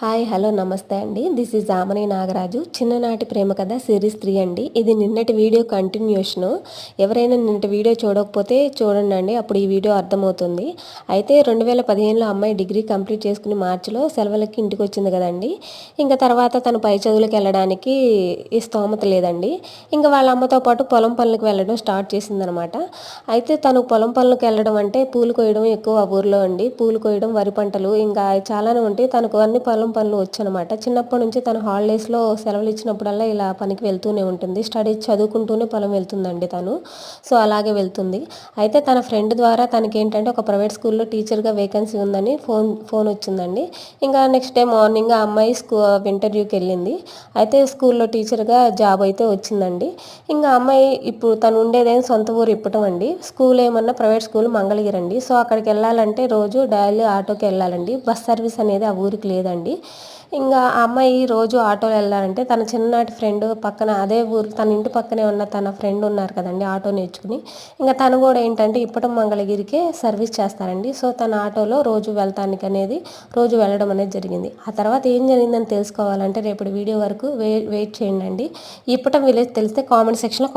Hi hello నమస్తే అండి. This is Amani Nagaraju చిన్ననాటి ప్రేమ కథ సిరీస్ త్రీ అండి. ఇది నిన్నటి వీడియో కంటిన్యూషను ఎవరైనా నిన్నటి వీడియో చూడకపోతే చూడండి అండి అప్పుడు ఈ వీడియో అర్థమవుతుంది. అయితే రెండు వేల పదిహేనులో అమ్మాయి డిగ్రీ కంప్లీట్ చేసుకుని మార్చిలో సెలవులకి ఇంటికి వచ్చింది కదండి. ఇంకా తర్వాత తను పై చదువులకు వెళ్ళడానికి ఈ స్తోమత లేదండి. ఇంకా వాళ్ళ అమ్మతో పాటు పొలం పనులకు వెళ్ళడం స్టార్ట్ చేసిందనమాట. అయితే తను పొలం పనులకు వెళ్ళడం అంటే పూలు కోయడం ఎక్కువ ఊర్లో అండి. పూలు కోయడం వరి పంటలు ఇంకా చాలానే ఉంటాయి. తనకు అన్ని పొలం పనులు వచ్చనమాట. చిన్నప్పటి నుంచి తను హాలిడేస్లో సెలవులు ఇచ్చినప్పుడల్లా ఇలా పనికి వెళ్తూనే ఉంటుంది. స్టడీ చదువుకుంటూనే పొలం వెళ్తుందండి తను. సో అలాగే వెళ్తుంది. అయితే తన ఫ్రెండ్ ద్వారా తనకి ఏంటంటే ఒక ప్రైవేట్ స్కూల్లో టీచర్గా వేకెన్సీ ఉందని ఫోన్ ఫోన్ వచ్చిందండి. ఇంకా నెక్స్ట్ డే మార్నింగ్ ఆ అమ్మాయి స్కూ ఇంటర్వ్యూకి వెళ్ళింది అయితే స్కూల్లో టీచర్గా జాబ్ అయితే వచ్చిందండి. ఇంకా అమ్మాయి ఇప్పుడు తను ఉండేదేం సొంత ఊరు ఇప్పటం అండి స్కూల్ ఏమన్నా ప్రైవేట్ స్కూల్ మంగళగిరి అండి సో అక్కడికి వెళ్ళాలంటే రోజు డైలీ ఆటోకి వెళ్ళాలండి బస్ సర్వీస్ అనేది ఆ ఊరికి లేదండి. ఇంకా ఆ అమ్మాయి రోజు ఆటోలో వెళ్ళాలంటే తన చిన్ననాటి ఫ్రెండ్ పక్కన అదే ఊరు తన ఇంటి పక్కనే ఉన్న తన ఫ్రెండ్ ఉన్నారు కదండి ఆటో నేర్చుకుని. ఇంకా తను కూడా ఏంటంటే ఇప్పటం మంగళగిరికే సర్వీస్ చేస్తారండి. సో తన ఆటోలో రోజు వెళ్తానికి అనేది రోజు వెళ్ళడం అనేది జరిగింది. ఆ తర్వాత ఏం జరిగిందని తెలుసుకోవాలంటే రేపటి వీడియో వరకు వెయిట్ చేయండి ఇప్పటం విలేజ్ తెలిస్తే కామెంట్ సెక్షన్లో